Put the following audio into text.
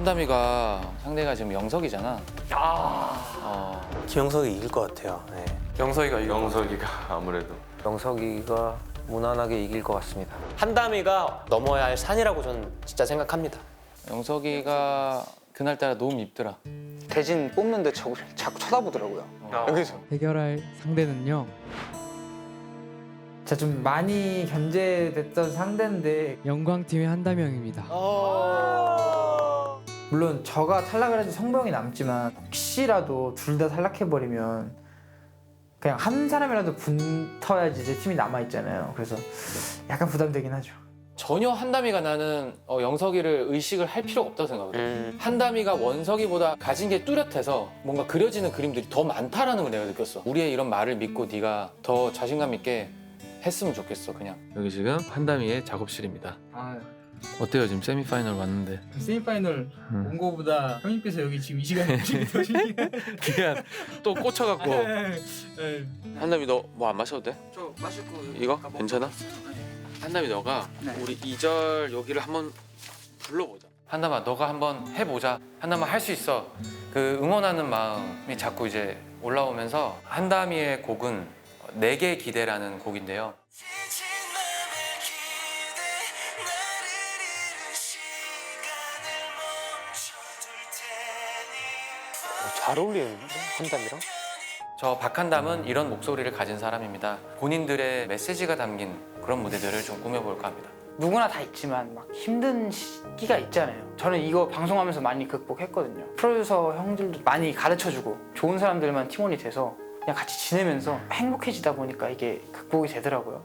한담이가 상대가 지금 영석이잖아. 아. 어, 김영석이 이길 것 같아요. 네. 영석이가 이거. 영석이가 아무래도 영석이가 무난하게 이길 것 같습니다. 한담이가 넘어야 할 산이라고 저는 진짜 생각합니다. 영석이가 그날따라 너무 밉더라. 대진 뽑는데 저, 자꾸 쳐다보더라고요. 여기서. 해결할 상대는요. 진짜 좀 많이 견제됐던 상대인데 영광팀의 한다명입니다. 물론 저가 탈락을 해도 성병이 남지만 혹시라도 둘 다 탈락해버리면 그냥 한 사람이라도 붙어야지 제 팀이 남아있잖아요 그래서 약간 부담되긴 하죠 전혀 한담이가 나는 어, 영석이를 의식을 할 필요가 없다고 생각하거든. 음. 한담이가 원석이보다 가진 게 뚜렷해서 뭔가 그려지는 그림들이 더 많다라는 걸 내가 느꼈어. 우리의 이런 말을 믿고 네가 더 자신감 있게 했으면 좋겠어 그냥. 여기 지금 한담이의 작업실입니다. 아 어때요 지금 세미파이널 왔는데? 세미파이널 음. 온 거보다 형님께서 여기 지금 이 시간에 오시기 더 신기해 그냥 또 꽂혀갖고. 한담이 너 뭐 안 마셔도 돼? 저 마실 거 이거 괜찮아? 한담이 너가 네. 우리 2절 여기를 한번 불러보자. 한담아 너가 한번 해보자. 한담아 할 수 있어. 그 응원하는 마음이 자꾸 이제 올라오면서 한담이의 곡은 내게 기대라는 곡인데요. 잘 어울리는데 한담이랑? 저 박한담은 이런 목소리를 가진 사람입니다. 본인들의 메시지가 담긴 그런 무대들을 좀 꾸며볼까 합니다. 누구나 다 있지만 막 힘든 시기가 있잖아요. 저는 이거 방송하면서 많이 극복했거든요. 프로듀서 형들도 많이 가르쳐주고 좋은 사람들만 팀원이 돼서 그냥 같이 지내면서 행복해지다 보니까 이게 극복이 되더라고요.